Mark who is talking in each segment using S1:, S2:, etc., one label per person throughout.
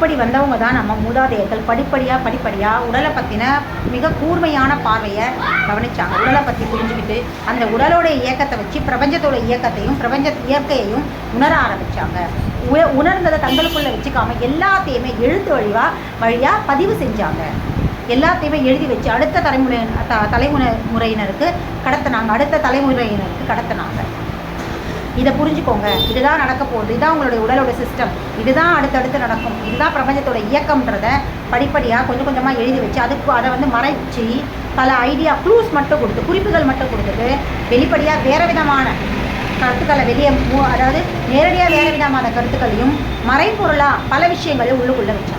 S1: இப்படி வந்தவங்க தான் நம்ம மூதாதையர்கள் படிப்படியாக படிப்படியாக உடலை பற்றின மிக கூர்மையான பார்வையை கவனித்தாங்க உடலை பற்றி புரிஞ்சுக்கிட்டு அந்த உடலோட இயக்கத்தை வச்சு பிரபஞ்சத்தோட இயக்கத்தையும் பிரபஞ்ச இயற்கையையும் உணர ஆரம்பித்தாங்க உ உணர்ந்ததை தங்களுக்குள்ளே வச்சுக்காமல் எல்லாத்தையுமே எழுத்து வழிவாக வழியாக பதிவு செஞ்சாங்க எல்லாத்தையுமே எழுதி வச்சு அடுத்த தலைமுறை த தலைமுறை முறையினருக்கு கடத்தினாங்க அடுத்த தலைமுறையினருக்கு கடத்தினாங்க இதை புரிஞ்சுக்கோங்க இதுதான் நடக்க போகுது இதுதான் உங்களுடைய உடலோட சிஸ்டம் இதுதான் அடுத்தடுத்து நடக்கும் இதுதான் பிரபஞ்சத்தோட இயக்கம்ன்றத படிப்படியாக கொஞ்சம் கொஞ்சமாக எழுதி வச்சு அதுக்கு அதை வந்து மறைச்சி பல ஐடியா க்ளூஸ் மட்டும் கொடுத்து குறிப்புகள் மட்டும் கொடுத்துட்டு வெளிப்படியாக வேறு விதமான கருத்துக்களை வெளியே அதாவது நேரடியாக வேறு விதமான கருத்துக்களையும் மறைப்பொருளாக பல விஷயங்களையும் உள்ளுக்குள்ளே வச்சாங்க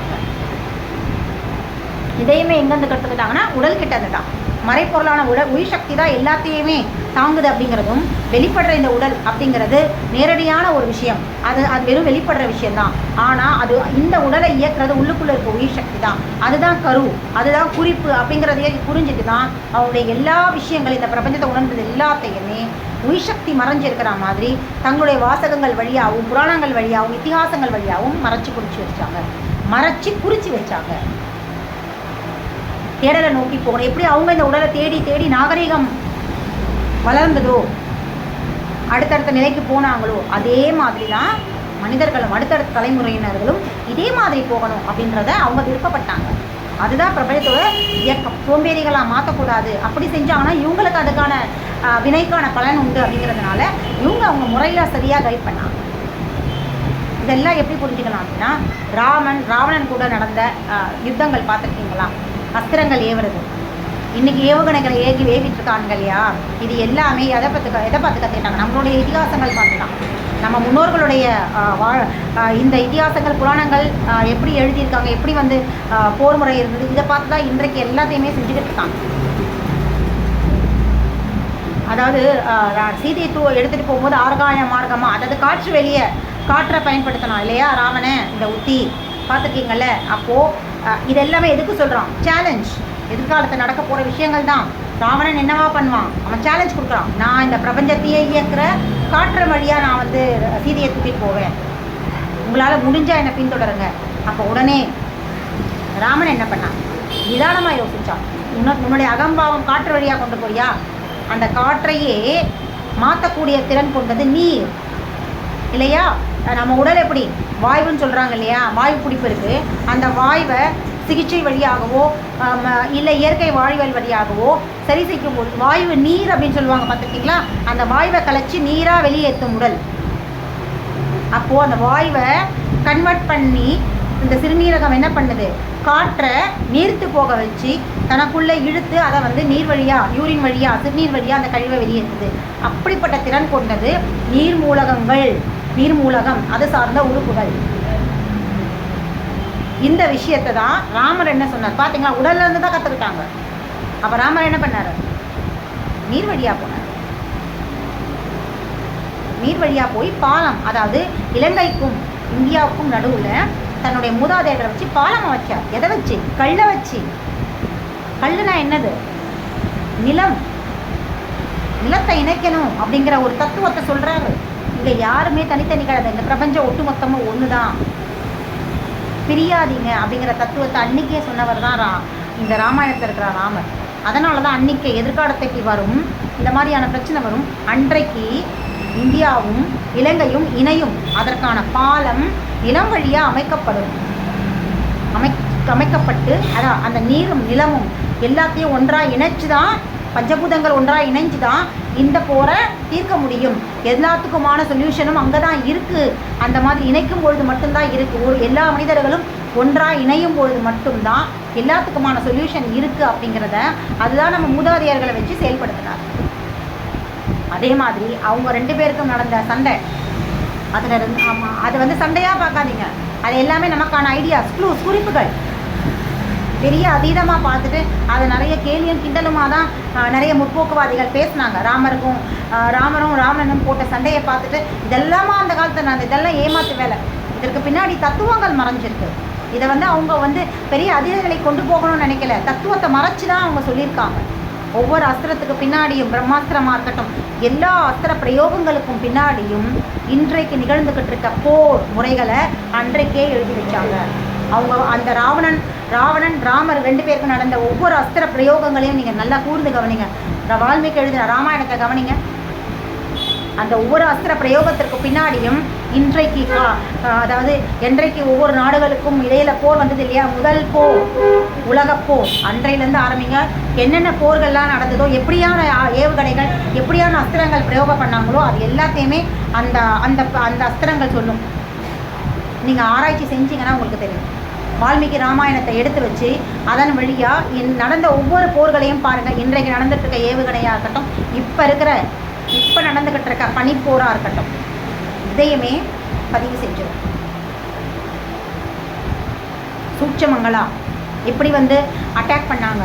S1: இதையுமே எங்கேருந்து கற்றுக்கிட்டாங்கன்னா உடல் கிட்டே தான் மறைப்பொருளான உடல் உயிர் சக்தி தான் எல்லாத்தையுமே தாங்குது அப்படிங்கிறதும் வெளிப்படுற இந்த உடல் அப்படிங்கிறது நேரடியான ஒரு விஷயம் அது அது வெறும் வெளிப்படுற விஷயம்தான் ஆனால் அது இந்த உடலை இயக்கிறது உள்ளுக்குள்ளே இருக்க உயிர் சக்தி தான் அதுதான் கரு அதுதான் குறிப்பு அப்படிங்கிறதையே புரிஞ்சுட்டு தான் அவங்களுடைய எல்லா விஷயங்களும் இந்த பிரபஞ்சத்தை உணர்ந்தது எல்லாத்தையுமே உயிர்சக்தி மறைஞ்சிருக்கிற மாதிரி தங்களுடைய வாசகங்கள் வழியாகவும் புராணங்கள் வழியாகவும் இத்திஹாசங்கள் வழியாகவும் மறைச்சி குறித்து வச்சாங்க மறைச்சி குறித்து வச்சாங்க தேடலை நோக்கி போகணும் எப்படி அவங்க இந்த உடலை தேடி தேடி நாகரிகம் வளர்ந்ததோ அடுத்தடுத்த நிலைக்கு போனாங்களோ அதே மாதிரி தான் மனிதர்களும் அடுத்தடுத்த தலைமுறையினர்களும் இதே மாதிரி போகணும் அப்படின்றத அவங்க விருப்பப்பட்டாங்க அதுதான் பிரபஞ்சத்தோட இயக்கம் சோம்பேறிகளாக மாற்றக்கூடாது அப்படி செஞ்சாங்கன்னா இவங்களுக்கு அதுக்கான வினைக்கான பலன் உண்டு அப்படிங்கிறதுனால இவங்க அவங்க முறையில் சரியாக கைட் பண்ணாங்க இதெல்லாம் எப்படி புரிஞ்சுக்கலாம் அப்படின்னா ராமன் ராவணன் கூட நடந்த யுத்தங்கள் பார்த்துருக்கீங்களா அஸ்திரங்கள் ஏவுறது இன்றைக்கி ஏவுகணைகளை ஏகி ஏவிட்டுருக்கானுங்க இல்லையா இது எல்லாமே எதை பார்த்து எதை பார்த்து கற்றுக்கிட்டாங்க நம்மளுடைய இதிகாசங்கள் பார்த்து தான் நம்ம முன்னோர்களுடைய வா இந்த இதிகாசங்கள் புராணங்கள் எப்படி எழுதியிருக்காங்க எப்படி வந்து போர் முறை இருந்தது இதை பார்த்து தான் இன்றைக்கு எல்லாத்தையுமே செஞ்சுக்கிட்டு இருக்காங்க அதாவது சீதை தூ எடுத்துகிட்டு போகும்போது ஆர்காய மார்க்கமாக அதாவது காற்று வெளியே காற்றை பயன்படுத்தணும் இல்லையா ராமனை இந்த உத்தி பார்த்துருக்கீங்கல்ல அப்போது இதெல்லாமே எதுக்கு சொல்கிறான் சேலஞ்ச் எதிர்காலத்தில் நடக்க போகிற விஷயங்கள் தான் ராவணன் என்னவா பண்ணுவான் அவன் சேலஞ்ச் கொடுக்குறான் நான் இந்த பிரபஞ்சத்தையே இயக்கிற காற்று வழியாக நான் வந்து சீதையை தூக்கிட்டு போவேன் உங்களால் முடிஞ்சால் என்னை பின்தொடருங்க அப்போ உடனே ராமன் என்ன பண்ணான் நிதானமாக யோசித்தான் உனக்கு உன்னுடைய அகம்பாவம் காற்று வழியாக கொண்டு போறியா அந்த காற்றையே மாற்றக்கூடிய திறன் கொண்டது நீர் இல்லையா நம்ம உடல் எப்படி வாய்வுன்னு சொல்கிறாங்க இல்லையா வாய்வு பிடிப்பு இருக்குது அந்த வாய்வை சிகிச்சை வழியாகவோ இல்லை இயற்கை வாழ்வியல் வழியாகவோ சரி செய்யும் போது வாய்வு நீர் அப்படின்னு சொல்லுவாங்க பார்த்துருக்கீங்களா அந்த வாய்வை கலைச்சி நீராக வெளியேற்றும் உடல் அப்போது அந்த வாய்வை கன்வெர்ட் பண்ணி இந்த சிறுநீரகம் என்ன பண்ணுது காற்றை நீர்த்து போக வச்சு தனக்குள்ளே இழுத்து அதை வந்து நீர் வழியாக யூரின் வழியாக சிறுநீர் வழியாக அந்த கழிவை வெளியேற்றுது அப்படிப்பட்ட திறன் கொண்டது நீர் மூலகங்கள் நீர்மூலகம் அது சார்ந்த உறுப்புகள் இந்த விஷயத்தை தான் ராமர் என்ன சொன்னார் பார்த்தீங்களா உடல்ல இருந்து தான் கற்றுக்கிட்டாங்க அப்போ ராமர் என்ன பண்ணார் நீர் வழியாக போனார் நீர் வழியாக போய் பாலம் அதாவது இலங்கைக்கும் இந்தியாவுக்கும் நடுவில் தன்னுடைய மூதாதையரை வச்சு பாலமாக வச்சார் எதை வச்சு கல்லை வச்சு கல்லுனா என்னது நிலம் நிலத்தை இணைக்கணும் அப்படிங்கிற ஒரு தத்துவத்தை சொல்கிறாரு இதை யாருமே தனித்தனி கிடையாது இந்த பிரபஞ்சம் ஒட்டுமொத்தமாக ஒன்று தான் பிரியாதீங்க அப்படிங்கிற தத்துவத்தை அன்னைக்கே சொன்னவர் தான் ரா இந்த ராமாயணத்தில் இருக்கிற ராமர் அதனால தான் அன்னைக்கு எதிர்காலத்துக்கு வரும் இந்த மாதிரியான பிரச்சனை வரும் அன்றைக்கு இந்தியாவும் இலங்கையும் இணையும் அதற்கான பாலம் இளம் வழியாக அமைக்கப்படும் அமை அமைக்கப்பட்டு அதான் அந்த நீரும் நிலமும் எல்லாத்தையும் ஒன்றாக இணைச்சு தான் பஞ்சபூதங்கள் ஒன்றாக இணைஞ்சு தான் இந்த போரை தீர்க்க முடியும் எல்லாத்துக்குமான சொல்யூஷனும் அங்கே தான் இருக்குது அந்த மாதிரி இணைக்கும் பொழுது மட்டும்தான் இருக்குது ஒரு எல்லா மனிதர்களும் ஒன்றாக இணையும் பொழுது மட்டும்தான் எல்லாத்துக்குமான சொல்யூஷன் இருக்குது அப்படிங்கிறத அதுதான் நம்ம மூதாதையர்களை வச்சு செயல்படுத்தினார் அதே மாதிரி அவங்க ரெண்டு பேருக்கும் நடந்த சண்டை அதில் இருந்து ஆமாம் அது வந்து சண்டையாக பார்க்காதீங்க அது எல்லாமே நமக்கான ஐடியாஸ் க்ளூஸ் குறிப்புகள் பெரிய அதீதமாக பார்த்துட்டு அதை நிறைய கேலியும் கிண்டலுமாக தான் நிறைய முற்போக்குவாதிகள் பேசினாங்க ராமருக்கும் ராமரும் ராவணனும் போட்ட சண்டையை பார்த்துட்டு இதெல்லாமா அந்த காலத்தில் நான் இதெல்லாம் ஏமாத்து வேலை இதற்கு பின்னாடி தத்துவங்கள் மறைஞ்சிருக்கு இதை வந்து அவங்க வந்து பெரிய அதிர்களை கொண்டு போகணும்னு நினைக்கல தத்துவத்தை மறைச்சு தான் அவங்க சொல்லியிருக்காங்க ஒவ்வொரு அஸ்திரத்துக்கு பின்னாடியும் பிரம்மாஸ்திரமாக இருக்கட்டும் எல்லா அஸ்திர பிரயோகங்களுக்கும் பின்னாடியும் இன்றைக்கு நிகழ்ந்துக்கிட்டு இருக்க போர் முறைகளை அன்றைக்கே எழுதி வச்சாங்க அவங்க அந்த ராவணன் ராவணன் ராமர் ரெண்டு பேருக்கும் நடந்த ஒவ்வொரு அஸ்திர பிரயோகங்களையும் நீங்கள் நல்லா கூர்ந்து கவனிங்க வால்மீகி எழுதின ராமாயணத்தை கவனிங்க அந்த ஒவ்வொரு அஸ்திர பிரயோகத்திற்கு பின்னாடியும் இன்றைக்கு அதாவது என்றைக்கு ஒவ்வொரு நாடுகளுக்கும் இடையில போர் வந்தது இல்லையா முதல் போர் உலகப்போர் அன்றையிலேருந்து ஆரம்பிங்க என்னென்ன போர்கள்லாம் நடந்ததோ எப்படியான ஏவுகணைகள் எப்படியான அஸ்திரங்கள் பிரயோகம் பண்ணாங்களோ அது எல்லாத்தையுமே அந்த அந்த அந்த அஸ்திரங்கள் சொல்லும் நீங்கள் ஆராய்ச்சி செஞ்சீங்கன்னா உங்களுக்கு தெரியும் வால்மீகி ராமாயணத்தை எடுத்து வச்சு அதன் வழியாக இன் நடந்த ஒவ்வொரு போர்களையும் பாருங்கள் இன்றைக்கு நடந்துகிட்டு இருக்க ஏவுகணையாக இருக்கட்டும் இப்போ இருக்கிற இப்போ நடந்துக்கிட்டு இருக்க பனிப்போராக இருக்கட்டும் இதையுமே பதிவு செஞ்சிடும் சூட்சமங்களா எப்படி வந்து அட்டாக் பண்ணாங்க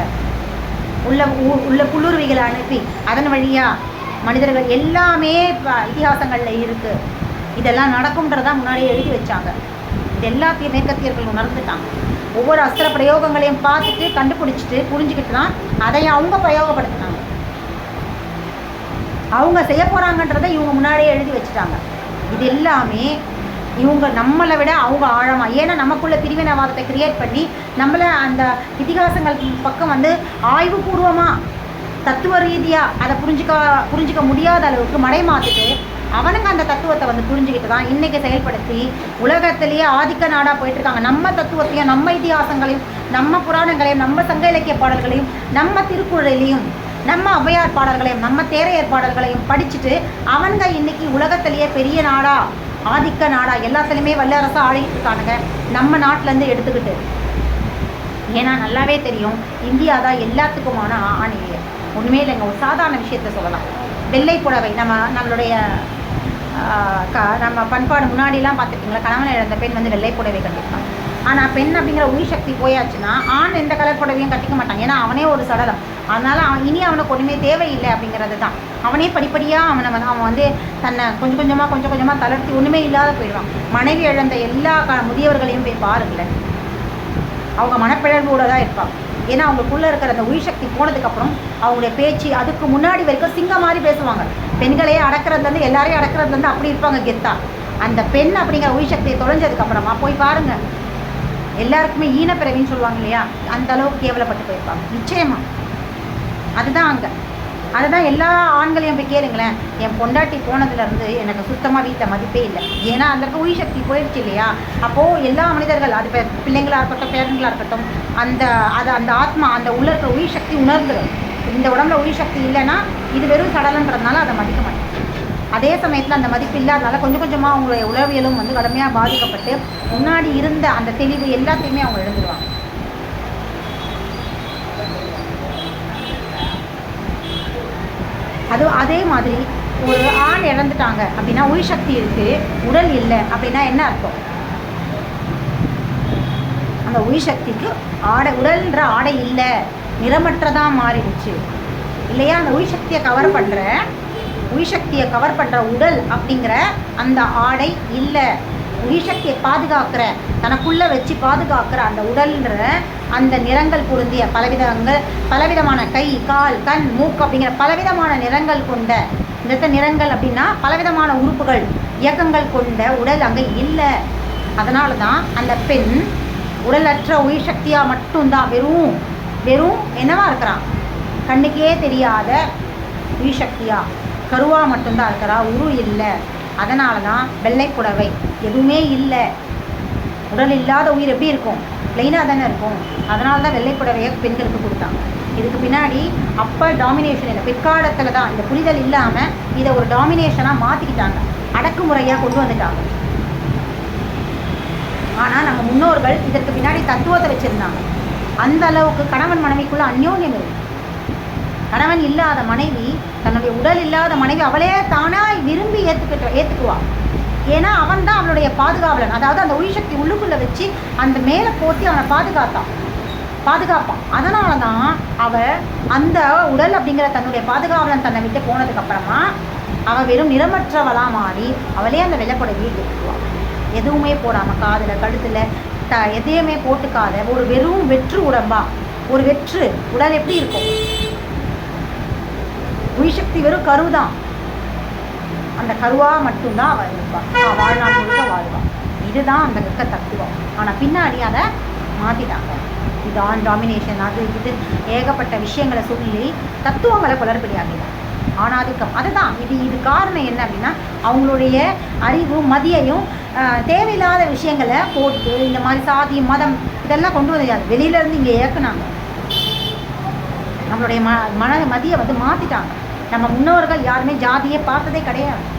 S1: உள்ள உள்ள குளிர்விகளை அனுப்பி அதன் வழியாக மனிதர்கள் எல்லாமே இதிகாசங்களில் இருக்குது இதெல்லாம் நடக்கும்ன்றதான் முன்னாடியே எழுதி வச்சாங்க எல்லாத்தையும் மேற்கத்தியர்கள் உணர்ந்துட்டாங்க ஒவ்வொரு அஸ்திர பிரயோகங்களையும் பார்த்துட்டு கண்டுபிடிச்சிட்டு புரிஞ்சுக்கிட்டு தான் அதை அவங்க பிரயோகப்படுத்தினாங்க அவங்க செய்ய போகிறாங்கன்றதை இவங்க முன்னாடியே எழுதி வச்சுட்டாங்க இது எல்லாமே இவங்க நம்மளை விட அவங்க ஆழமாக ஏன்னா நமக்குள்ளே பிரிவினவாதத்தை கிரியேட் பண்ணி நம்மளை அந்த இதிகாசங்கள் பக்கம் வந்து ஆய்வுபூர்வமாக தத்துவ ரீதியாக அதை புரிஞ்சுக்க புரிஞ்சிக்க முடியாத அளவுக்கு மாற்றிட்டு அவனுங்க அந்த தத்துவத்தை வந்து புரிஞ்சுக்கிட்டு தான் இன்றைக்கி செயல்படுத்தி உலகத்திலேயே ஆதிக்க நாடாக போயிட்டுருக்காங்க நம்ம தத்துவத்தையும் நம்ம இதிகாசங்களையும் நம்ம புராணங்களையும் நம்ம சங்க இலக்கிய பாடல்களையும் நம்ம திருக்குறளையும் நம்ம ஔவையார் பாடல்களையும் நம்ம தேரையர் பாடல்களையும் படிச்சுட்டு அவனுங்க இன்னைக்கு உலகத்திலேயே பெரிய நாடா ஆதிக்க நாடா எல்லாத்துலேயுமே வல்லரசு ஆடிக்கிட்டு இருக்கானுங்க நம்ம நாட்டிலேருந்து எடுத்துக்கிட்டு ஏன்னா நல்லாவே தெரியும் இந்தியா தான் எல்லாத்துக்குமான ஆணையர் உண்மையில் எங்கள் ஒரு சாதாரண விஷயத்த சொல்லலாம் வெள்ளை புடவை நம்ம நம்மளுடைய க நம்ம பண்பாடு முன்னாடிலாம் பார்த்துருக்கீங்களா கணவன் இழந்த பெண் வந்து வெள்ளை புடவை கட்டிப்பாங்க ஆனால் பெண் அப்படிங்கிற உயிர் சக்தி போயாச்சுன்னா ஆண் எந்த கலர் புடவையும் கட்டிக்க மாட்டான் ஏன்னா அவனே ஒரு சடலம் அதனால் அவன் இனி அவனுக்கு ஒன்றுமே தேவையில்லை அப்படிங்கிறது தான் அவனே படிப்படியாக அவனை வந்து அவன் வந்து தன்னை கொஞ்சம் கொஞ்சமாக கொஞ்சம் கொஞ்சமாக தளர்த்தி ஒன்றுமே இல்லாத போயிடுவான் மனைவி இழந்த எல்லா க முதியவர்களையும் போய் பாருங்களேன் அவங்க மனப்பிழர்வோடு தான் இருப்பாங்க ஏன்னா அவங்களுக்குள்ளே இருக்கிற அந்த உயிர்சக்தி போனதுக்கப்புறம் அவங்களுடைய பேச்சு அதுக்கு முன்னாடி வரைக்கும் சிங்கம் மாதிரி பேசுவாங்க பெண்களையே அடக்கிறதுலேருந்து எல்லாரையும் அடக்கிறதுலேருந்து அப்படி இருப்பாங்க கெத்தா அந்த பெண் அப்படிங்கிற உயிர்சக்தியை தொலைஞ்சதுக்கப்புறமா போய் பாருங்கள் எல்லாருக்குமே ஈனப்பிறவின்னு சொல்லுவாங்க இல்லையா அந்த அளவுக்கு கேவலப்பட்டு போயிருப்பாங்க நிச்சயமாக அதுதான் அங்கே அதை தான் எல்லா ஆண்களையும் போய் கேளுங்களேன் என் பொண்டாட்டி போனதுலேருந்து எனக்கு சுத்தமாக வீட்டில் மதிப்பே இல்லை ஏன்னா அந்த இருக்க உயிர் சக்தி போயிடுச்சு இல்லையா அப்போது எல்லா மனிதர்கள் அது பிள்ளைங்களாக இருக்கட்டும் பேரண்ட்களாக இருக்கட்டும் அந்த அது அந்த ஆத்மா அந்த உள்ள இருக்கிற உயிர் சக்தி உணர்ந்துடும் இந்த உடம்புல உயிர் சக்தி இல்லைன்னா இது வெறும் சடலன்றதுனால அதை மதிக்க மாட்டேன் அதே சமயத்தில் அந்த மதிப்பு இல்லாதனால கொஞ்சம் கொஞ்சமாக அவங்களுடைய உளவியலும் வந்து கடுமையாக பாதிக்கப்பட்டு முன்னாடி இருந்த அந்த தெளிவு எல்லாத்தையுமே அவங்க எழுந்துருவாங்க அதுவும் அதே மாதிரி ஒரு ஆண் இறந்துட்டாங்க அப்படின்னா உயிர் சக்தி இருக்கு உடல் இல்லை அப்படின்னா என்ன அர்த்தம் அந்த உயிர் சக்திக்கு ஆடை உடல்ன்ற ஆடை இல்லை நிறமற்றதாக மாறிடுச்சு இல்லையா அந்த உயிர் சக்தியை கவர் பண்ணுற உயிர் சக்தியை கவர் பண்ணுற உடல் அப்படிங்கிற அந்த ஆடை இல்லை உயிர்சக்தியை பாதுகாக்கிற தனக்குள்ளே வச்சு பாதுகாக்கிற அந்த உடல்ன்ற அந்த நிறங்கள் பொருந்திய பலவிதங்கள் பலவிதமான கை கால் கண் மூக்கு அப்படிங்கிற பலவிதமான நிறங்கள் கொண்ட இந்த நிறங்கள் அப்படின்னா பலவிதமான உறுப்புகள் இயக்கங்கள் கொண்ட உடல் அங்கே இல்லை அதனால தான் அந்த பெண் உடலற்ற உயிர் சக்தியாக மட்டும்தான் வெறும் வெறும் என்னவா இருக்கிறான் கண்ணுக்கே தெரியாத உயிர் சக்தியாக கருவாக மட்டும்தான் இருக்கிறா உரு இல்லை அதனால தான் வெள்ளை புடவை எதுவுமே இல்லை உடல் இல்லாத உயிர் எப்படி இருக்கும் பிளெயினாக தானே இருக்கும் அதனால தான் வெள்ளை புடவையை பெண்களுக்கு கொடுத்தாங்க இதுக்கு பின்னாடி அப்போ டாமினேஷன் இல்லை பிற்காலத்தில் தான் இந்த புரிதல் இல்லாமல் இதை ஒரு டாமினேஷனாக மாற்றிக்கிட்டாங்க அடக்குமுறையாக கொண்டு வந்துட்டாங்க ஆனால் நம்ம முன்னோர்கள் இதற்கு பின்னாடி தத்துவத்தை வச்சுருந்தாங்க அந்த அளவுக்கு கணவன் மனைவிக்குள்ளே அந்யோன்யம் இருக்கு கணவன் இல்லாத மனைவி தன்னுடைய உடல் இல்லாத மனைவி அவளே தானாக விரும்பி ஏற்றுக்கிட்ட ஏற்றுக்குவாள் ஏன்னா அவன் தான் அவளுடைய பாதுகாவலன் அதாவது அந்த உயிர்சக்தி உள்ளுக்குள்ளே வச்சு அந்த மேலே போத்தி அவனை பாதுகாத்தான் பாதுகாப்பான் அதனால தான் அவள் அந்த உடல் அப்படிங்கிற தன்னுடைய பாதுகாவலன் தன்னை விட்டு போனதுக்கப்புறமா அவள் வெறும் நிறமற்றவளாக மாறி அவளே அந்த வீடு ஏற்றுக்குவாள் எதுவுமே போடாமல் காதில் கழுத்தில் த எதையுமே போட்டுக்காத ஒரு வெறும் வெற்று உடம்பா ஒரு வெற்று உடல் எப்படி இருக்கும் உயிர்சக்தி வெறும் கரு தான் அந்த கருவாக மட்டும்தான் அவள் இருப்பான் வாழ்நாள் முழுக்க வாழ்வான் இதுதான் அந்த இருக்க தத்துவம் ஆனால் பின்னாடி அதை மாற்றிட்டாங்க இது டாமினேஷன் அது இது ஏகப்பட்ட விஷயங்களை சொல்லி தத்துவங்களை ஆனால் அதுக்கு அதுதான் இது இது காரணம் என்ன அப்படின்னா அவங்களுடைய அறிவும் மதியையும் தேவையில்லாத விஷயங்களை போட்டு இந்த மாதிரி சாதி மதம் இதெல்லாம் கொண்டு வந்து வெளியிலேருந்து இங்கே இயக்குனாங்க நம்மளுடைய ம மன மதியை வந்து மாற்றிட்டாங்க நம்ம முன்னோர்கள் யாருமே ஜாதியை பார்த்ததே கிடையாது